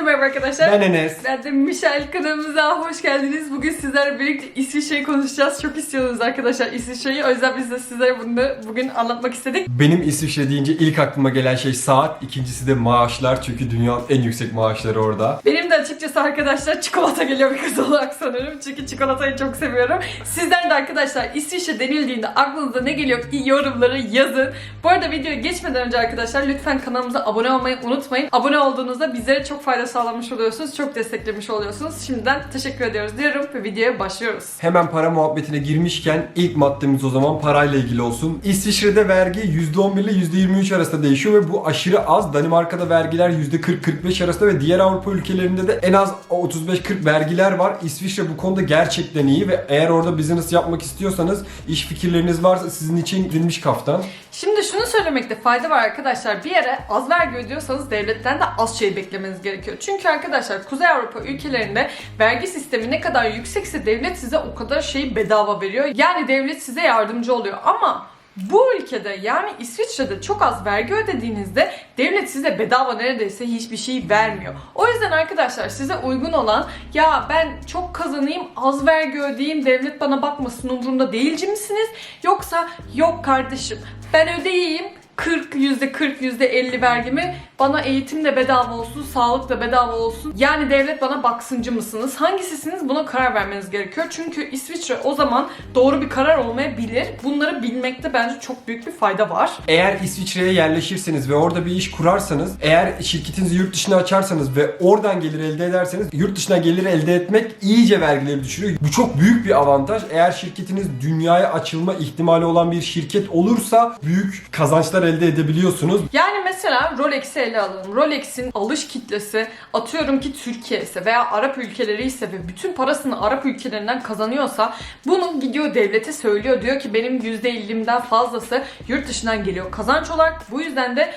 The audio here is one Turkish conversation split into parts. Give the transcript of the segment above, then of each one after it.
Herkese merhaba arkadaşlar. Ben Enes. Ben de Michel kanalımıza hoş geldiniz. Bugün sizlerle birlikte İsviçre'yi konuşacağız. Çok istiyordunuz arkadaşlar İsviçre'yi. O yüzden biz de sizlere bunu bugün anlatmak istedik. Benim İsviçre deyince ilk aklıma gelen şey saat, ikincisi de maaşlar çünkü dünyanın en yüksek maaşları orada. Benim de açıkçası arkadaşlar çikolata geliyor bir kız olarak sanırım. Çünkü çikolatayı çok seviyorum. Sizden de arkadaşlar İsviçre denildiğinde aklınıza ne geliyor yorumları yazın. Bu arada videoya geçmeden önce arkadaşlar lütfen kanalımıza abone olmayı unutmayın. Abone olduğunuzda bizlere çok fayda sağlamış oluyorsunuz. Çok desteklemiş oluyorsunuz. Şimdiden teşekkür ediyoruz diyorum ve videoya başlıyoruz. Hemen para muhabbetine girmişken ilk maddemiz o zaman parayla ilgili olsun. İsviçre'de vergi %11 ile %23 arasında değişiyor ve bu aşırı az. Danimarka'da vergiler %40-45 arasında ve diğer Avrupa ülkelerinde de en az 35-40 vergiler var. İsviçre bu konuda gerçekten iyi ve eğer orada business yapmak istiyorsanız, iş fikirleriniz varsa sizin için gidilmiş kaftan. Şimdi şunu söylemekte fayda var arkadaşlar. Bir yere az vergi ödüyorsanız devletten de az şey beklemeniz gerekiyor. Çünkü arkadaşlar Kuzey Avrupa ülkelerinde vergi sistemi ne kadar yüksekse devlet size o kadar şeyi bedava veriyor. Yani devlet size yardımcı oluyor. Ama bu ülkede yani İsviçre'de çok az vergi ödediğinizde devlet size bedava neredeyse hiçbir şey vermiyor. O yüzden arkadaşlar size uygun olan ya ben çok kazanayım az vergi ödeyeyim devlet bana bakmasın umurumda değilci misiniz? Yoksa yok kardeşim ben ödeyeyim 40 yüzde 40 yüzde 50 vergimi bana eğitim de bedava olsun, sağlık da bedava olsun. Yani devlet bana baksıncı mısınız? Hangisisiniz? Buna karar vermeniz gerekiyor. Çünkü İsviçre o zaman doğru bir karar olmayabilir. Bunları bilmekte bence çok büyük bir fayda var. Eğer İsviçre'ye yerleşirseniz ve orada bir iş kurarsanız, eğer şirketinizi yurt dışına açarsanız ve oradan gelir elde ederseniz yurt dışına gelir elde etmek iyice vergileri düşürüyor. Bu çok büyük bir avantaj. Eğer şirketiniz dünyaya açılma ihtimali olan bir şirket olursa büyük kazançlar elde edebiliyorsunuz. Yani mesela Rolex'i ele alalım. Rolex'in alış kitlesi atıyorum ki Türkiye ise veya Arap ülkeleri ise ve bütün parasını Arap ülkelerinden kazanıyorsa bunu gidiyor devlete söylüyor. Diyor ki benim %50'imden fazlası yurt dışından geliyor kazanç olarak. Bu yüzden de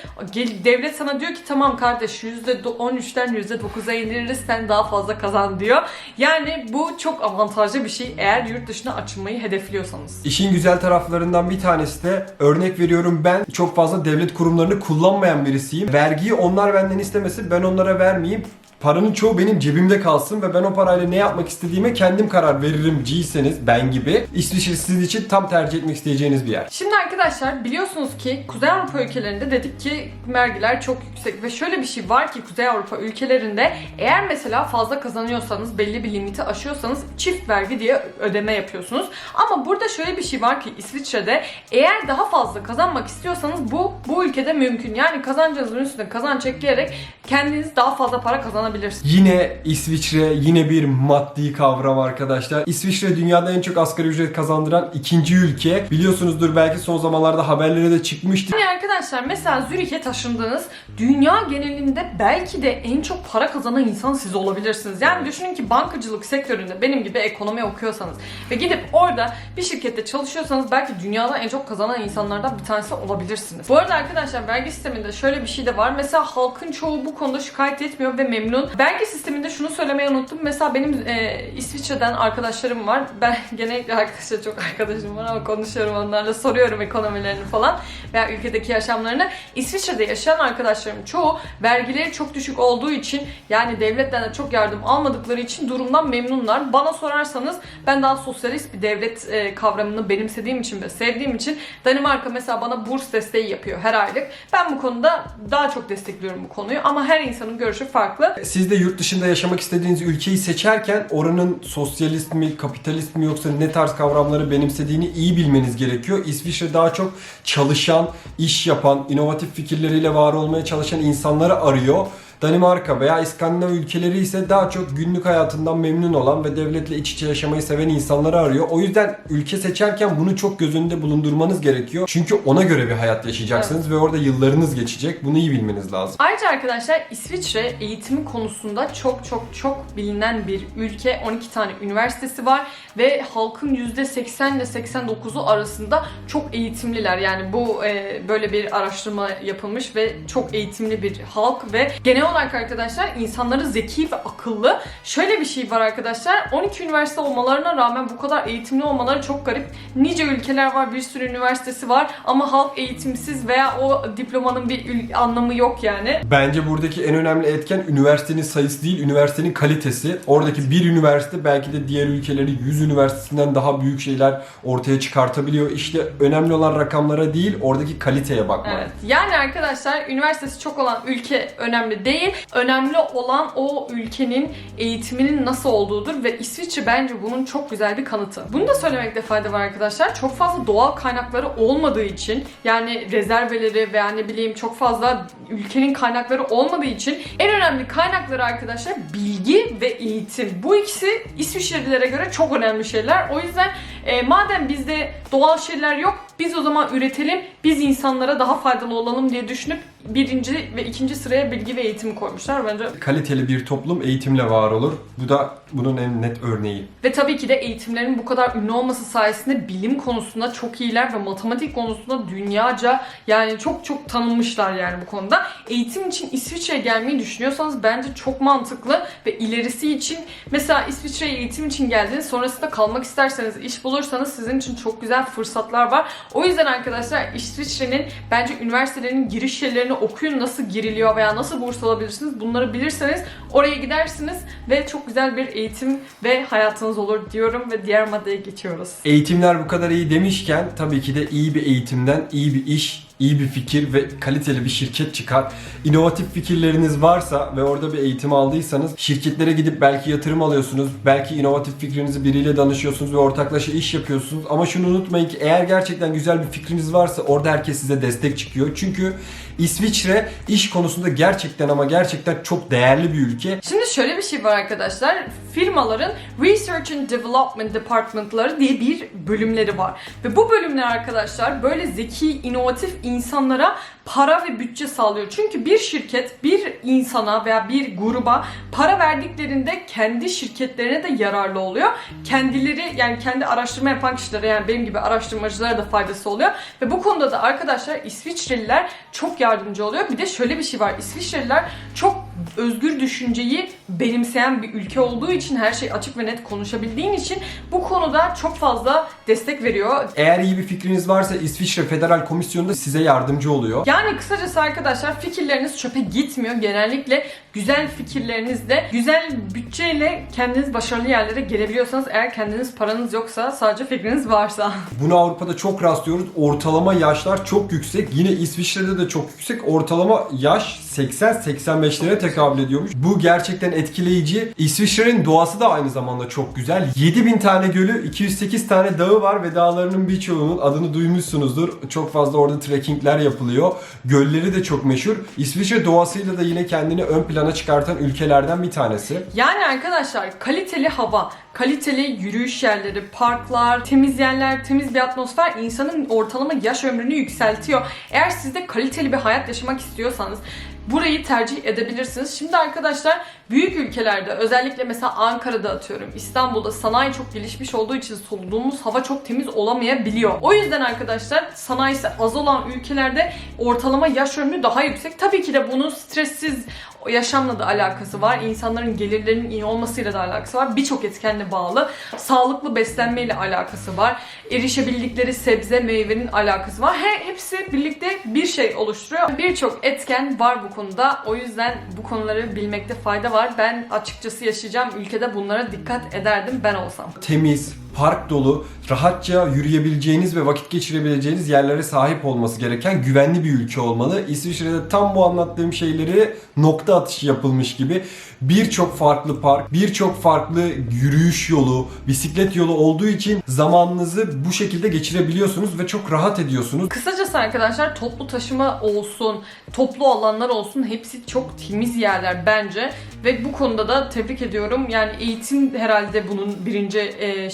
devlet sana diyor ki tamam kardeş %13'ten %9'a indiririz sen daha fazla kazan diyor. Yani bu çok avantajlı bir şey eğer yurt dışına açılmayı hedefliyorsanız. İşin güzel taraflarından bir tanesi de örnek veriyorum ben çok fazla devlet kurumlarını kullanmayan birisiyim. Vergiyi onlar benden istemesi ben onlara vermeyeyim. Paranın çoğu benim cebimde kalsın ve ben o parayla ne yapmak istediğime kendim karar veririm ciyseniz ben gibi. İsviçre sizin için tam tercih etmek isteyeceğiniz bir yer. Şimdi arkadaşlar biliyorsunuz ki Kuzey Avrupa ülkelerinde dedik ki vergiler çok yüksek ve şöyle bir şey var ki Kuzey Avrupa ülkelerinde eğer mesela fazla kazanıyorsanız belli bir limiti aşıyorsanız çift vergi diye ödeme yapıyorsunuz. Ama burada şöyle bir şey var ki İsviçre'de eğer daha fazla kazanmak istiyorsanız bu bu ülkede mümkün. Yani kazancınızın üstüne kazanç ekleyerek kendiniz daha fazla para kazanabilirsiniz. Yine İsviçre yine bir maddi kavram arkadaşlar. İsviçre dünyada en çok asgari ücret kazandıran ikinci ülke. Biliyorsunuzdur belki son zamanlarda haberlere de çıkmıştı. Yani arkadaşlar mesela Zürih'e taşındınız. Dünya genelinde belki de en çok para kazanan insan siz olabilirsiniz. Yani düşünün ki bankacılık sektöründe benim gibi ekonomi okuyorsanız ve gidip orada bir şirkette çalışıyorsanız belki dünyada en çok kazanan insanlardan bir tanesi olabilirsiniz. Bu arada arkadaşlar vergi sisteminde şöyle bir şey de var. Mesela halkın çoğu bu konuda şikayet etmiyor ve memnun. Vergi sisteminde şunu söylemeyi unuttum. Mesela benim e, İsviçre'den arkadaşlarım var. Ben genellikle arkadaşlar çok arkadaşım var ama konuşuyorum onlarla soruyorum ekonomilerini falan veya ülkedeki yaşamlarını. İsviçre'de yaşayan arkadaşlarım çoğu vergileri çok düşük olduğu için yani devletten de çok yardım almadıkları için durumdan memnunlar. Bana sorarsanız ben daha sosyalist bir devlet e, kavramını benimsediğim için ve sevdiğim için Danimarka mesela bana burs desteği yapıyor her aylık. Ben bu konuda daha çok destekliyorum bu konuyu ama her insanın görüşü farklı. Siz de yurt dışında yaşamak istediğiniz ülkeyi seçerken oranın sosyalist mi, kapitalist mi yoksa ne tarz kavramları benimsediğini iyi bilmeniz gerekiyor. İsviçre daha çok çalışan, iş yapan, inovatif fikirleriyle var olmaya çalışan insanları arıyor. Danimarka veya İskandinav ülkeleri ise daha çok günlük hayatından memnun olan ve devletle iç içe yaşamayı seven insanları arıyor. O yüzden ülke seçerken bunu çok göz önünde bulundurmanız gerekiyor. Çünkü ona göre bir hayat yaşayacaksınız ve orada yıllarınız geçecek. Bunu iyi bilmeniz lazım. Ayrıca arkadaşlar İsviçre eğitimi konusunda çok çok çok bilinen bir ülke. 12 tane üniversitesi var ve halkın %80 ile 89'u arasında çok eğitimliler. Yani bu e, böyle bir araştırma yapılmış ve çok eğitimli bir halk ve genel olarak arkadaşlar insanları zeki ve akıllı. Şöyle bir şey var arkadaşlar. 12 üniversite olmalarına rağmen bu kadar eğitimli olmaları çok garip. Nice ülkeler var, bir sürü üniversitesi var ama halk eğitimsiz veya o diplomanın bir anlamı yok yani. Bence buradaki en önemli etken üniversitenin sayısı değil, üniversitenin kalitesi. Oradaki bir üniversite belki de diğer ülkelerin 100 üniversitesinden daha büyük şeyler ortaya çıkartabiliyor. İşte önemli olan rakamlara değil, oradaki kaliteye bakmak. Evet. Yani arkadaşlar üniversitesi çok olan ülke önemli değil. Önemli olan o ülkenin eğitiminin nasıl olduğudur ve İsviçre bence bunun çok güzel bir kanıtı. Bunu da söylemekte fayda var arkadaşlar. Çok fazla doğal kaynakları olmadığı için yani rezerveleri veya ne bileyim çok fazla ülkenin kaynakları olmadığı için en önemli kaynakları arkadaşlar bilgi ve eğitim. Bu ikisi İsviçrelilere göre çok önemli şeyler. O yüzden e, madem bizde doğal şeyler yok biz o zaman üretelim, biz insanlara daha faydalı olalım diye düşünüp birinci ve ikinci sıraya bilgi ve eğitimi koymuşlar bence. Kaliteli bir toplum eğitimle var olur. Bu da bunun en net örneği. Ve tabii ki de eğitimlerin bu kadar ünlü olması sayesinde bilim konusunda çok iyiler ve matematik konusunda dünyaca yani çok çok tanınmışlar yani bu konuda. Eğitim için İsviçre'ye gelmeyi düşünüyorsanız bence çok mantıklı ve ilerisi için mesela İsviçre'ye eğitim için geldiniz sonrasında kalmak isterseniz iş bulursanız sizin için çok güzel fırsatlar var. O yüzden arkadaşlar İsviçre'nin bence üniversitelerinin giriş yerlerini okuyun nasıl giriliyor veya nasıl burs alabilirsiniz bunları bilirseniz oraya gidersiniz ve çok güzel bir eğitim ve hayatınız olur diyorum ve diğer maddeye geçiyoruz. Eğitimler bu kadar iyi demişken tabii ki de iyi bir eğitimden iyi bir iş, iyi bir fikir ve kaliteli bir şirket çıkar. İnovatif fikirleriniz varsa ve orada bir eğitim aldıysanız şirketlere gidip belki yatırım alıyorsunuz. Belki inovatif fikrinizi biriyle danışıyorsunuz ve ortaklaşa iş yapıyorsunuz. Ama şunu unutmayın ki eğer gerçekten güzel bir fikriniz varsa orada herkes size destek çıkıyor. Çünkü İsviçre iş konusunda gerçekten ama gerçekten çok değerli bir ülke. Şimdi şöyle bir şey var arkadaşlar. Firmaların Research and Development Department'ları diye bir bölümleri var. Ve bu bölümler arkadaşlar böyle zeki, inovatif insanlara para ve bütçe sağlıyor. Çünkü bir şirket bir insana veya bir gruba para verdiklerinde kendi şirketlerine de yararlı oluyor. Kendileri yani kendi araştırma yapan kişilere yani benim gibi araştırmacılara da faydası oluyor. Ve bu konuda da arkadaşlar İsviçreliler çok yardımcı oluyor. Bir de şöyle bir şey var. İsviçreliler çok özgür düşünceyi benimseyen bir ülke olduğu için her şey açık ve net konuşabildiğin için bu konuda çok fazla destek veriyor. Eğer iyi bir fikriniz varsa İsviçre Federal Komisyonu da size yardımcı oluyor. Yani kısacası arkadaşlar fikirleriniz çöpe gitmiyor. Genellikle güzel fikirlerinizle, güzel bütçeyle kendiniz başarılı yerlere gelebiliyorsanız eğer kendiniz paranız yoksa sadece fikriniz varsa. Bunu Avrupa'da çok rastlıyoruz. Ortalama yaşlar çok yüksek. Yine İsviçre'de de çok yüksek. Ortalama yaş 80-85'lere tekabül ediyormuş. Bu gerçekten etkileyici. İsviçre'nin doğası da aynı zamanda çok güzel. 7000 tane gölü, 208 tane dağı var ve dağlarının birçoğunun adını duymuşsunuzdur. Çok fazla orada trekkingler yapılıyor. Gölleri de çok meşhur. İsviçre doğasıyla da yine kendini ön plana çıkartan ülkelerden bir tanesi. Yani arkadaşlar kaliteli hava, kaliteli yürüyüş yerleri, parklar, temiz yerler, temiz bir atmosfer insanın ortalama yaş ömrünü yükseltiyor. Eğer siz de kaliteli bir hayat yaşamak istiyorsanız burayı tercih edebilirsiniz. Şimdi arkadaşlar büyük ülkelerde özellikle mesela Ankara'da atıyorum İstanbul'da sanayi çok gelişmiş olduğu için soluduğumuz hava çok temiz olamayabiliyor. O yüzden arkadaşlar sanayisi az olan ülkelerde ortalama yaş ömrü daha yüksek. Tabii ki de bunun stressiz yaşamla da alakası var. İnsanların gelirlerinin iyi olmasıyla da alakası var. Birçok etkenle bağlı. Sağlıklı beslenmeyle alakası var. Erişebildikleri sebze, meyvenin alakası var. He, hepsi birlikte bir şey oluşturuyor. Birçok etken var bu konuda. O yüzden bu konuları bilmekte fayda var. Ben açıkçası yaşayacağım ülkede bunlara dikkat ederdim ben olsam. temiz, park dolu, rahatça yürüyebileceğiniz ve vakit geçirebileceğiniz yerlere sahip olması gereken güvenli bir ülke olmalı. İsviçre'de tam bu anlattığım şeyleri nokta atışı yapılmış gibi birçok farklı park, birçok farklı yürüyüş yolu, bisiklet yolu olduğu için zamanınızı bu şekilde geçirebiliyorsunuz ve çok rahat ediyorsunuz. Kısacası arkadaşlar toplu taşıma olsun, toplu alanlar olsun hepsi çok temiz yerler bence. Ve bu konuda da tebrik ediyorum. Yani eğitim herhalde bunun birinci e,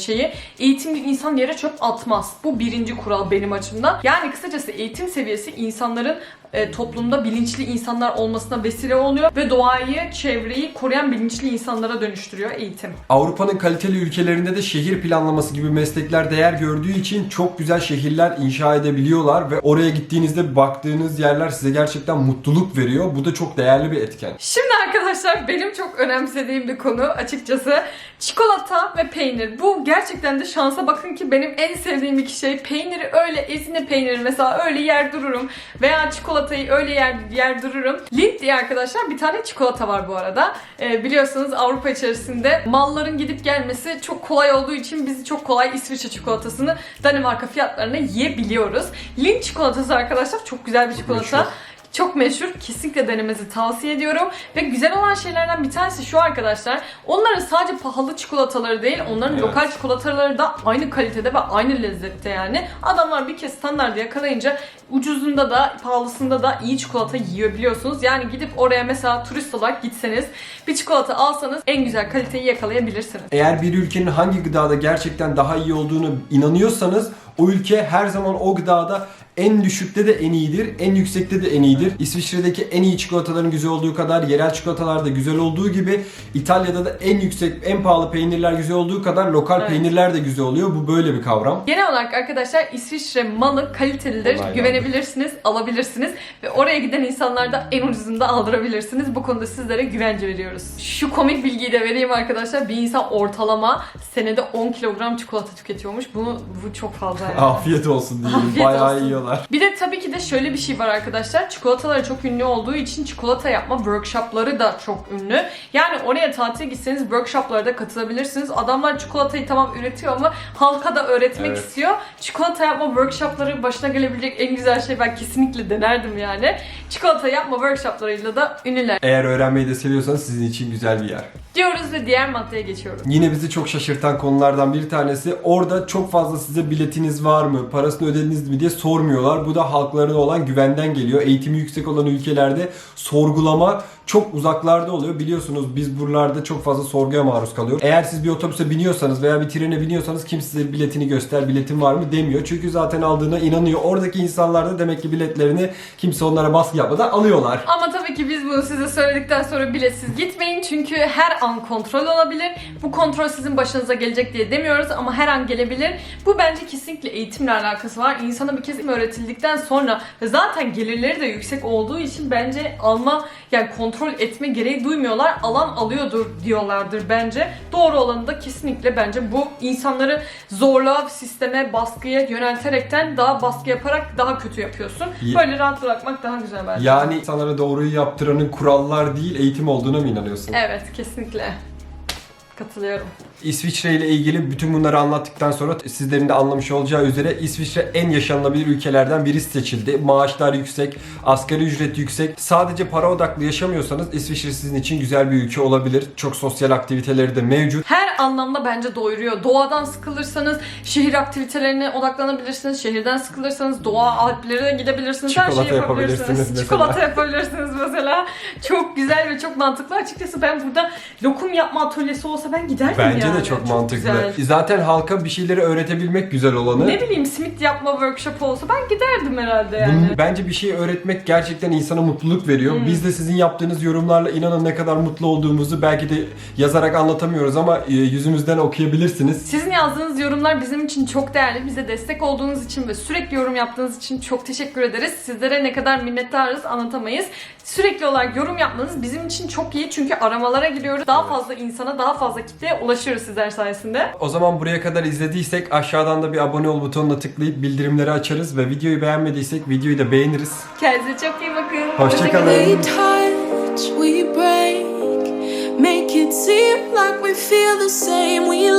Eğitimli insan yere çöp atmaz. Bu birinci kural benim açımdan. Yani kısacası eğitim seviyesi insanların e, toplumda bilinçli insanlar olmasına vesile oluyor ve doğayı, çevreyi koruyan bilinçli insanlara dönüştürüyor eğitim. Avrupa'nın kaliteli ülkelerinde de şehir planlaması gibi meslekler değer gördüğü için çok güzel şehirler inşa edebiliyorlar ve oraya gittiğinizde baktığınız yerler size gerçekten mutluluk veriyor. Bu da çok değerli bir etken. Şimdi arkadaşlar benim çok önemsediğim bir konu açıkçası çikolata ve peynir. Bu gerçekten de şansa bakın ki benim en sevdiğim iki şey. Peyniri öyle ezine peyniri mesela öyle yer dururum veya çikolatayı öyle yer, yer dururum. Lindt diye arkadaşlar bir tane çikolata var bu arada. Ee, biliyorsunuz Avrupa içerisinde malların gidip gelmesi çok kolay olduğu için biz çok kolay İsviçre çikolatasını Danimarka fiyatlarına yiyebiliyoruz. Lindt çikolatası arkadaşlar çok güzel bir çikolata. meşhur. Çok meşhur. Kesinlikle denemenizi tavsiye ediyorum. Ve güzel olan şeylerden bir tanesi şu arkadaşlar. Onların sadece pahalı çikolataları değil, onların Evet. lokal çikolataları da aynı kalitede ve aynı lezzette yani. Adamlar bir kez standartı yakalayınca ucuzunda da pahalısında da iyi çikolata yiyebiliyorsunuz. Yani gidip oraya mesela turist olarak gitseniz bir çikolata alsanız en güzel kaliteyi yakalayabilirsiniz. Eğer bir ülkenin hangi gıdada gerçekten daha iyi olduğunu inanıyorsanız o ülke her zaman o gıdada en düşükte de en iyidir, en yüksekte de en iyidir. İsviçre'deki en iyi çikolataların güzel olduğu kadar yerel çikolatalar da güzel olduğu gibi İtalya'da da en yüksek, en pahalı peynirler güzel olduğu kadar lokal Evet. peynirler de güzel oluyor. Bu böyle bir kavram. Genel olarak arkadaşlar İsviçre malı kalitelidir. Onaylandı. Güvenebilirsiniz, alabilirsiniz ve oraya giden insanlar da en ucuzunda aldırabilirsiniz. Bu konuda sizlere güvence veriyoruz. Şu komik bilgiyi de vereyim arkadaşlar. Bir insan ortalama senede 10 kilogram çikolata tüketiyormuş. Bunu bu çok fazla yani. Afiyet olsun diyelim. Afiyet Bayağı olsun. yiyorlar. Bir de tabii ki de şöyle bir şey var arkadaşlar. Çikolataları çok ünlü olduğu için çikolata yapma workshopları da çok ünlü. Yani oraya tatile gitseniz workshoplara da katılabilirsiniz. Adamlar çikolatayı tamam üretiyor ama halka da öğretmek Evet. istiyor. Çikolata yapma workshopları başına gelebilecek en güzel şey ben kesinlikle denerdim yani. Çikolata yapma workshoplarıyla da ünlüler. Eğer öğrenmeyi de seviyorsanız sizin için güzel bir yer. Diyoruz ve diğer maddeye geçiyorum. Yine bizi çok şaşırtan konulardan bir tanesi orada çok fazla size biletiniz var mı, parasını ödediniz mi diye sormuyorlar. Bu da halklarına olan güvenden geliyor. Eğitimi yüksek olan ülkelerde sorgulama çok uzaklarda oluyor. Biliyorsunuz biz buralarda çok fazla sorguya maruz kalıyoruz. Eğer siz bir otobüse biniyorsanız veya bir trene biniyorsanız kim size biletini göster, biletin var mı demiyor. Çünkü zaten aldığına inanıyor. Oradaki insanlar da demek ki biletlerini kimse onlara baskı yapmadan alıyorlar. Ama tabii ki biz bunu size söyledikten sonra biletsiz gitmeyin. Çünkü her an kontrol olabilir. Bu kontrol sizin başınıza gelecek diye demiyoruz ama her an gelebilir. Bu bence kesinlikle eğitimle alakası var. İnsana bir kez öğretildikten sonra zaten gelirleri de yüksek olduğu için bence alma yani kontrol etme gereği duymuyorlar. Alan alıyordur diyorlardır bence. Doğru olanı da kesinlikle bence bu insanları zorla sisteme, baskıya yönelterekten daha baskı yaparak daha kötü yapıyorsun. Ye- Böyle rahat bırakmak daha güzel bence. Yani insanlara doğruyu yaptıranın kurallar değil eğitim olduğuna mı inanıyorsun? Evet kesinlikle. Katılıyorum. İsviçre ile ilgili bütün bunları anlattıktan sonra sizlerin de anlamış olacağı üzere İsviçre en yaşanılabilir ülkelerden birisi seçildi. Maaşlar yüksek, asgari ücret yüksek. Sadece para odaklı yaşamıyorsanız İsviçre sizin için güzel bir ülke olabilir. Çok sosyal aktiviteleri de mevcut. Her anlamda bence doyuruyor. Doğadan sıkılırsanız şehir aktivitelerine odaklanabilirsiniz. Şehirden sıkılırsanız doğa alplere de gidebilirsiniz. Her Çikolata şeyi yapabilirsiniz. yapabilirsiniz. Çikolata yapabilirsiniz mesela. Çok güzel ve çok mantıklı. Açıkçası ben burada lokum yapma atölyesi olsa ben giderdim Bence yani. de çok, mantıklı. güzel. Zaten halka bir şeyleri öğretebilmek güzel olanı. Ne bileyim simit yapma workshop olsa ben giderdim herhalde yani. Bunun- bence bir şey öğretmek gerçekten insana mutluluk veriyor. Hmm. Biz de sizin yaptığınız yorumlarla inanın ne kadar mutlu olduğumuzu belki de yazarak anlatamıyoruz ama e, yüzümüzden okuyabilirsiniz. Sizin yazdığınız yorumlar bizim için çok değerli. Bize destek olduğunuz için ve sürekli yorum yaptığınız için çok teşekkür ederiz. Sizlere ne kadar minnettarız anlatamayız. Sürekli olarak yorum yapmanız bizim için çok iyi çünkü aramalara giriyoruz. Daha fazla insana, daha fazla kitleye ulaşıyoruz sizler sayesinde. O zaman buraya kadar izlediysek aşağıdan da bir abone ol butonuna tıklayıp bildirimleri açarız ve videoyu beğenmediysek videoyu da beğeniriz. Kendinize çok iyi bakın. Hoşçakalın. Make it seem like we feel the same. We